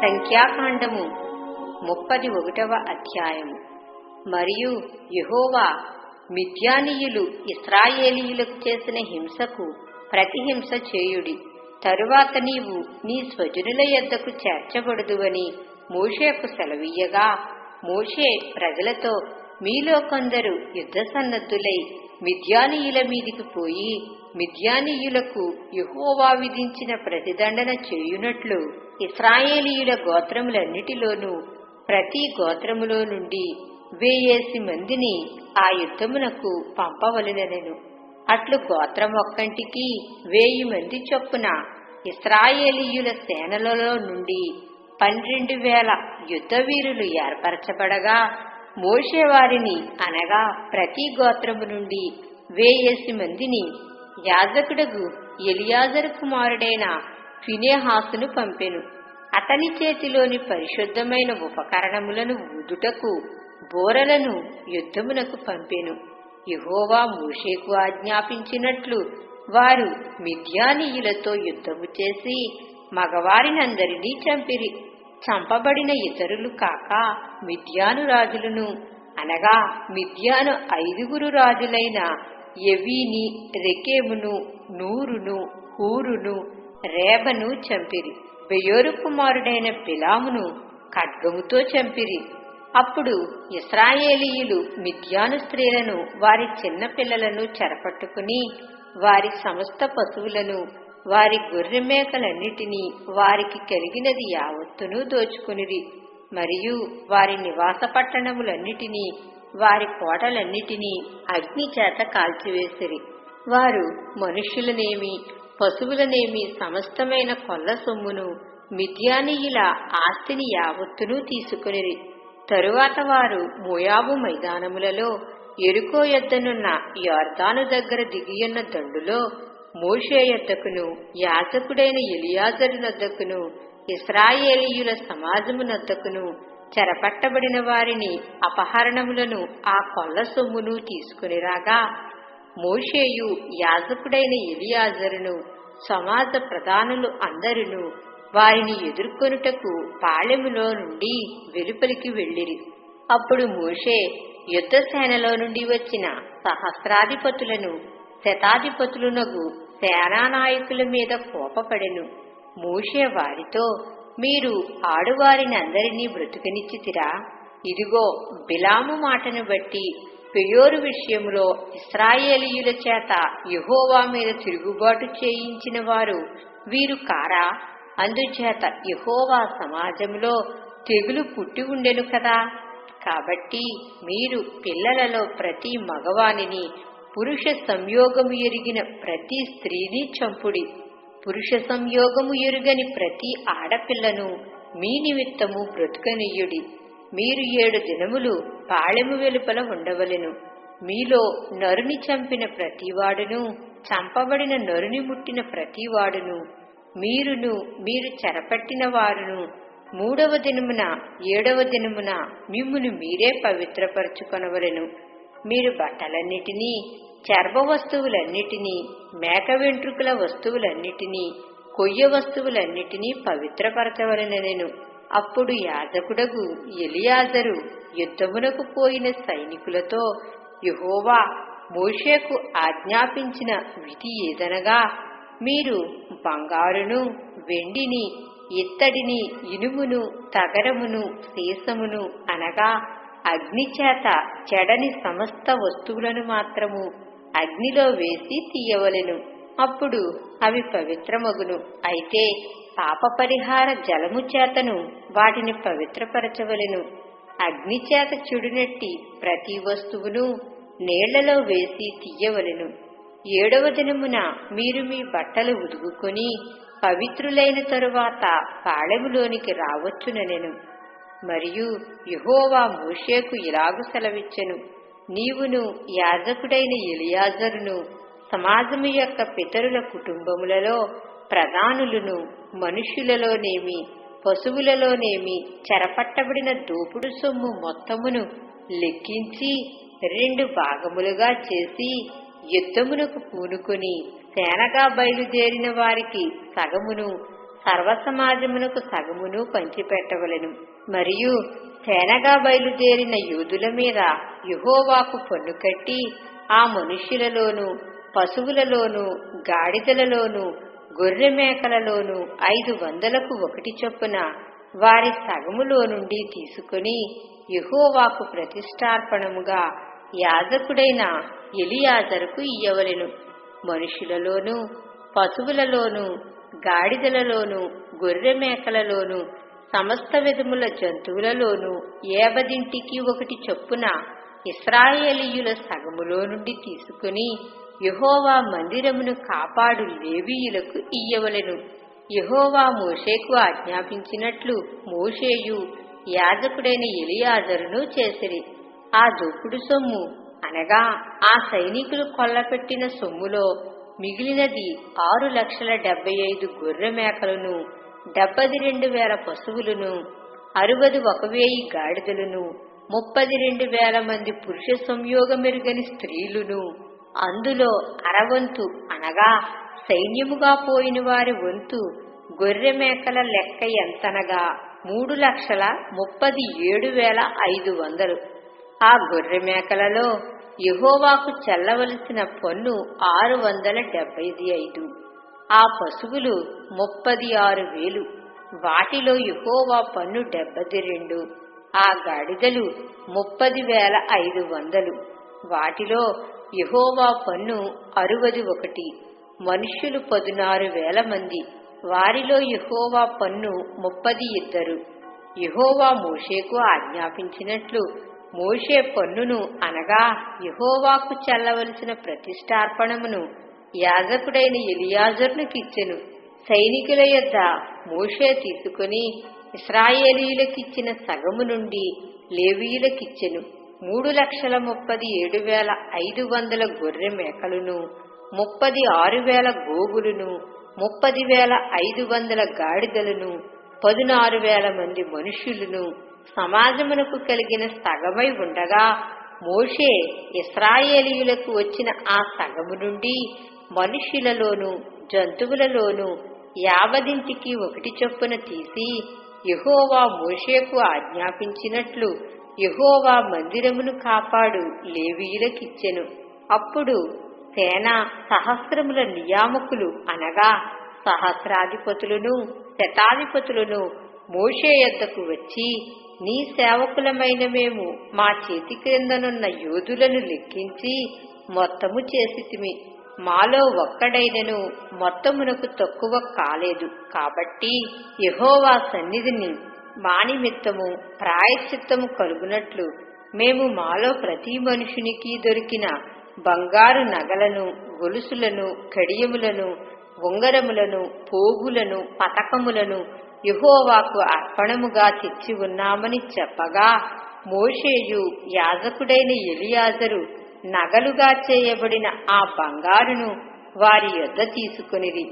సంఖ్యాకాండము ముప్పది ఒకటవ అధ్యాయము. మరియు యహోవా మిథ్యానీయులు ఇస్రాయేలీయులకు చేసిన హింసకు ప్రతిహింస చేయుడి. తరువాత నీవు నీ స్వజనుల యొద్దకు చేర్చబడుదువని మోషేకు సెలవీయగా. మోషే ప్రజలతో మీలో కొందరు యుద్ధ సన్నద్ధులై మిద్యానీయుల మీదికి పోయి మిద్యానీయులకు యెహోవా విధించిన ప్రతిదండన చేయునట్లు ఇస్రాయేలీయుల గోత్రములన్నిటిలోనూ ప్రతి గోత్రములో నుండి వేయేసి మందిని ఆ యుద్ధమునకు పంపవలెనెను. అట్లు గోత్రం ఒక్కంటికి వేయి మంది చొప్పున ఇస్రాయేలీయుల సేనలలో నుండి పన్నెండు వేల యుద్ధవీరులు ఏర్పరచబడగా మోషేవారిని అనగా ప్రతి గోత్రము నుండి వేయేసి మందిని యాజకుడగు ఎలియాజరు కుమారుడైన ఫినేహాసును పంపెను. అతని చేతిలోని పరిశుద్ధమైన ఉపకరణములను ఊదుటకు బోరలను యుద్ధమునకు పంపెను. యహోవా మోషేకు ఆజ్ఞాపించినట్లు వారు మిథ్యానీయులతో యుద్ధము చేసి మగవారినందరినీ చంపిరి. చంపబడిన ఇతరులు కాక మిథ్యాను రాజులను. అనగా మిథ్యాను ఐదుగురు రాజులైన ఎవీని రెకేమును నూరును హూరును రేబను చంపిరి. బెయోరు కుమారుడైన బిలామును ఖడ్గముతో చంపిరి. అప్పుడు ఇస్రాయేలీయులు మిథ్యాను స్త్రీలను వారి చిన్న పిల్లలను చెరపట్టుకుని వారి సమస్త పశువులను వారి గొర్రె మేకలన్నిటినీ వారికి కలిగినది యావత్తును దోచుకునిరి. మరియు వారి నివాస పట్టణములన్నిటినీ వారి కోటలన్నిటినీ అగ్ని చేత కాల్చివేసిరి. వారు మనుష్యులనేమి పశువులనేమి సమస్తమైన కొల్ల సొమ్మును మిథ్యానీయుల ఆస్తిని యావత్తును తీసుకునిరి. తరువాత వారు మోయాబు మైదానములలో ఎరుకో యొద్దనున్న యోర్దాను దగ్గర దిగియున్న దండులో మోషే యొద్దకును యాజకుడైన ఎలియాజరు నద్దకును ఇస్రాయేలీయుల సమాజమునద్దకును చెరపట్టబడిన వారిని అపహరణములను ఆ కొల్ల సొమ్మును తీసుకుని రాగా మోషేయు యాజకుడైన ఎలియాజరును సమాజ ప్రధానులు అందరును వారిని ఎదుర్కొనుటకు పాళెములో నుండి వెలుపలికి వెళ్ళిరి. అప్పుడు మోషే యుద్ధ సేనలో నుండి వచ్చిన సహస్రాధిపతులను శతాధిపతులునగు సేనానాయకుల మీద కోపపడెను. మోషే వారితో మీరు ఆడువారిని అందరినీ బ్రతుకనిచ్చితిరా? ఇదిగో బిలాము మాటను బట్టి పెయోరు విషయంలో ఇస్రాయేలీయుల చేత యహోవా మీద తిరుగుబాటు చేయించిన వారు వీరు కారా? అందుచేత యహోవా సమాజంలో తెగులు పుట్టి ఉండెను కదా. కాబట్టి మీరు పిల్లలలో ప్రతి మగవానిని పురుష సంయోగము ఎరిగిన ప్రతి స్త్రీని చంపుడి. పురుష సంయోగము ఎరుగని ప్రతి ఆడపిల్లను మీ నిమిత్తము బ్రతుకనీయుడి. మీరు ఏడు దినములు పాళెము వెలుపల ఉండవలెను. మీలో నరుని చంపిన ప్రతివాడును చంపబడిన నరుని ముట్టిన ప్రతివాడును మీరును మీరు చెరపట్టిన వారును మూడవ దినమున ఏడవ దినమున మిమ్మును మీరే పవిత్రపరచుకొనవలెను. మీరు బట్టలన్నిటినీ చర్మ వస్తువులన్నిటినీ మేక వెంట్రుకల వస్తువులన్నిటినీ కొయ్య వస్తువులన్నిటినీ పవిత్రపరచవలనెను అప్పుడు యాజకుడగు ఎలియాజరు యుద్ధమునకు పోయిన సైనికులతో యహోవా మోషేకు ఆజ్ఞాపించిన విధి ఏదనగా మీరు బంగారును వెండిని ఇత్తడిని ఇనుమును తగరమును సీసమును అనగా అగ్నిచేత చెడని సమస్త వస్తువులను మాత్రము అగ్నిలో వేసి తీయవలెను. అప్పుడు అవి పవిత్రమగును. అయితే పాప పరిహార జలము చేతను వాటిని పవిత్రపరచవలెను. అగ్ని చేత ప్రతి వస్తువును నీళ్ళలో వేసి తీయవలెను. ఏడవ దినమున మీరు మీ బట్టలు ఉదుగుకొని పవిత్రులైన తరువాత పాళెములోనికి రావచ్చుననెను. మరియు యహోవా మూషేకు ఇలాగు సెలవిచ్చెను. నీవును యాజకుడైన ఎలియాజరును సమాజము యొక్క పితరుల కుటుంబములలో ప్రధానులను మనుష్యులలోనేమి పశువులలోనేమి చెరపట్టబడిన దోపుడు సొమ్ము మొత్తమును లెక్కించి రెండు భాగములుగా చేసి యుద్ధమునకు పూనుకొని సేనగా బయలుదేరిన వారికి సగమును సర్వసమాజమునకు సగమును పంచిపెట్టవలెను. మరియు సేనగా బయలుదేరిన యూదుల మీద యుహోవాకు పన్ను కట్టి ఆ మనుష్యులలోనూ పశువులలోనూ గాడిదలలోనూ గొర్రె మేకలలోనూ ఐదు వందలకు ఒకటి చొప్పున వారి సగములో నుండి తీసుకుని యహోవాకు ప్రతిష్టార్పణముగా యాజకుడైన ఎలియాజరుకు ఇయ్యవలెను. మనుషులలోనూ పశువులలోనూ గాడిదలలోనూ గొర్రె మేకలలోనూ సమస్త విధముల జంతువులలోనూ ఏబదింటికి ఒకటి చొప్పున ఇస్రాయేలీయుల సగములో నుండి తీసుకుని యహోవా మందిరమును కాపాడు లేవీయులకు ఇయ్యవలెను. యహోవా మోషేకు ఆజ్ఞాపించినట్లు మోషేయు యాజకుడైన ఎలియాజరును చేసిరి. ఆ దోపుడు సొమ్ము అనగా ఆ సైనికులు కొల్లపెట్టిన సొమ్ములో మిగిలినది ఆరు లక్షల డెబ్బై ఐదు గొర్రె మేకలను డెబ్బది రెండు వేల పశువులను అరవది ఒక వేయి గాడిదలను ముప్పది రెండు వేల మంది పురుష సంయోగమెరుగని స్త్రీలును. అందులో అరవంతు అనగా సైన్యముగా పోయిన వారి వంతు గొర్రె మేకల లెక్క ఎంతనగా మూడు లక్షల ముప్పది ఏడు వేల ఐదు వందలు. ఆ గొర్రె మేకలలో యహోవాకు చెల్లవలసిన పన్ను ఆరు వందల డెబ్బై ఐదు. ఆ పశువులు ముప్పది ఆరు వేలు. వాటిలో యహోవా పన్ను డెబ్బది రెండు ఆ గాడిదలు ముప్పది వేల ఐదు వందలు. వాటిలో యహోవా పన్ను అరువది ఒకటి మనుష్యులు పదునారు వేల మంది. వారిలో యహోవా పన్ను ముప్పది ఇద్దరు. యహోవా మోషేకు ఆజ్ఞాపించినట్లు మోషే పన్నును అనగా యహోవాకు చెల్లవలసిన ప్రతిష్టార్పణమును యాజకుడైన ఎలియాజరునికిచ్చెను సైనికుల యొద్ద మోషే తీసుకుని ఇస్రాయేలీలకిచ్చిన సగము నుండి లేవీయులకిచ్చెను. మూడు లక్షల ముప్పది ఏడు వేల ఐదు వందల గొర్రె మేకలను ముప్పది ఆరు వేల గోగులను ముప్పది వేల ఐదు వందల గాడిదలను పదునారు వేల మంది మనుషులను సమాజమునకు కలిగిన సగమై ఉండగా మోషే ఇస్రాయేలీయులకు వచ్చిన ఆ సగము నుండి మనుష్యులలోనూ జంతువులలోనూ యావదింటికి ఒకటి చొప్పున తీసి యహోవా మోషేకు ఆజ్ఞాపించినట్లు యహోవా మందిరమును కాపాడు లేవీయులకిచ్చెను. అప్పుడు సేన సహస్రముల నియామకులు అనగా సహస్రాధిపతులను శతాధిపతులను మోషే యొద్దకు వచ్చి నీ సేవకులమైన మేము మా చేతి క్రిందనున్న యోధులను లెక్కించి మొత్తము చేసితిమి. మాలో ఒక్కడైనను మొత్తమునకు తక్కువ కాలేదు. కాబట్టి యహోవా సన్నిధిని మా నిమిత్తము ప్రాయశ్చిత్తము కలుగునట్లు మేము మాలో ప్రతి మనుషునికి దొరికిన బంగారు నగలను గొలుసులను కడియములను ఉంగరములను పోగులను పతకములను యహోవాకు అర్పణముగా తెచ్చి ఉన్నామని చెప్పగా మోషేయు యాజకుడైన ఎలియాజరు నగలుగా చేయబడిన ఆ బంగారును వారి యొద్ద తీసుకునిది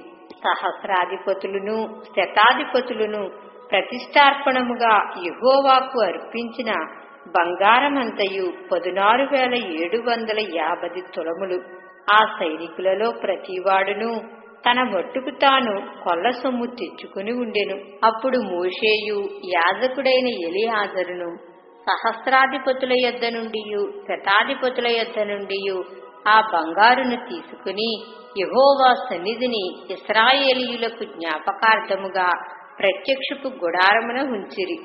సహస్రాధిపతులను శతాధిపతులను ప్రతిష్టార్పణముగా యహోవాకు అర్పించిన బంగారమంతయు పదునారు వేల ఏడు వందల యాభై తులములు. ఆ సైనికులలో ప్రతివాడును తన మట్టుకు తాను కొల్ల సొమ్ము తెచ్చుకుని ఉండెను. అప్పుడు మోషేయు యాజకుడైన ఎలియాజరును సహస్రాధిపతుల యొద్ద నుండి శతాధిపతుల యొద్ద నుండి ఆ బంగారును తీసుకుని యహోవా సన్నిధిని ఇస్రాయేలీయులకు జ్ఞాపకార్థముగా ప్రత్యక్షపు గుడారమున ఉంచిరి.